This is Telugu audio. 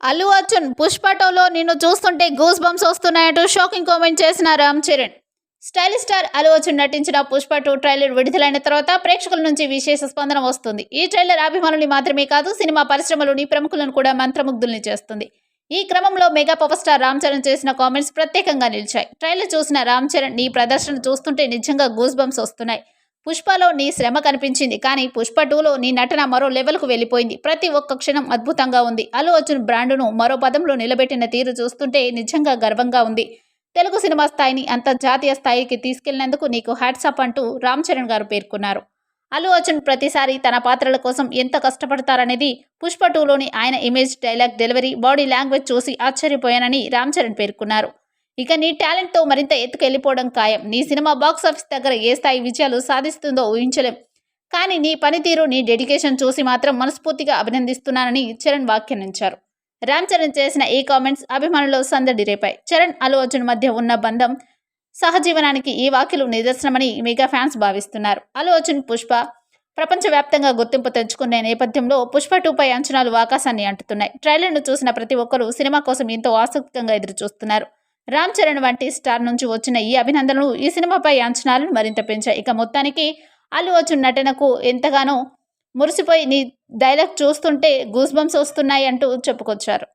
అల్లు అర్జున్ పుష్పటోలో నిన్ను చూస్తుంటే గూస్ బంప్స్ వస్తున్నాయంటూ షాకింగ్ కామెంట్ చేసిన రామ్ చరణ్. స్టైలిష్ స్టార్ అల్లు అర్జున్ నటించిన పుష్ప టూ ట్రైలర్ విడుదలైన తర్వాత ప్రేక్షకుల నుంచి విశేష స్పందన వస్తుంది. ఈ ట్రైలర్ అభిమానులు మాత్రమే కాదు సినిమా పరిశ్రమలోని ప్రముఖులను కూడా మంత్రముగ్ధుల్ని చేస్తుంది. ఈ క్రమంలో mega power star Ram Charan చేసిన కామెంట్స్ ప్రత్యేకంగా నిలిచాయి. ట్రైలర్ చూసిన రామ్ చరణ్ నీ ప్రదర్శన చూస్తుంటే నిజంగా గూస్ బంప్స్ వస్తున్నాయి. పుష్పలో నీ శ్రమ కనిపించింది కానీ పుష్ప టూలో నీ నటన మరో లెవెల్కు వెళ్ళిపోయింది. ప్రతి ఒక్క క్షణం అద్భుతంగా ఉంది. అల్లు అర్జున్ బ్రాండును మరో పదంలో నిలబెట్టిన తీరు చూస్తుంటే నిజంగా గర్వంగా ఉంది. తెలుగు సినిమా స్థాయిని అంతర్జాతీయ స్థాయికి తీసుకెళ్ళినందుకు నీకు హ్యాట్సాప్ అంటూ రామ్ చరణ్ గారు పేర్కొన్నారు. అల్లు అర్జున్ ప్రతిసారి తన పాత్రల కోసం ఎంత కష్టపడతారనేది పుష్ప టూలోని ఆయన image dialogue delivery body language చూసి ఆశ్చర్యపోయానని రామ్ చరణ్ పేర్కొన్నారు. ఇక నీ టాలెంట్తో మరింత ఎత్తుకెళ్ళిపోవడం ఖాయం. నీ సినిమా బాక్స్ ఆఫీస్ దగ్గర ఏ స్థాయి విజయాలు సాధిస్తుందో ఊహించలేం. కానీ నీ పనితీరు నీ డెడికేషన్ చూసి మాత్రం మనస్ఫూర్తిగా అభినందిస్తున్నానని చరణ్ వ్యాఖ్యానించారు. రామ్ చరణ్ చేసిన ఈ కామెంట్స్ అభిమానులు సందడి రేపాయి. చరణ్ అల్లు అర్జున్ మధ్య ఉన్న బంధం సహజీవనానికి ఈ వ్యాఖ్యలు నిదర్శనమని మెగా ఫ్యాన్స్ భావిస్తున్నారు. అల్లు అర్జున్ పుష్ప ప్రపంచవ్యాప్తంగా గుర్తింపు తెచ్చుకునే నేపథ్యంలో పుష్ప టూపై అంచనాలు ఆకాశాన్ని అంటుతున్నాయి. ట్రైలర్ను చూసిన ప్రతి ఒక్కరూ సినిమా కోసం ఎంతో ఆసక్తికంగా ఎదురు చూస్తున్నారు రామ్ చరణ్ వంటి స్టార్ నుంచి వచ్చిన ఈ అభినందనలు ఈ సినిమాపై అంచనాలను మరింత పెంచాయి. ఇక మొత్తానికి అల్లు అర్జున్ నటనకు ఎంతగానో మురిసిపోయి నీ డైలాగ్ చూస్తుంటే గూస్ బంప్స్ వస్తున్నాయి అంటూ చెప్పుకొచ్చారు.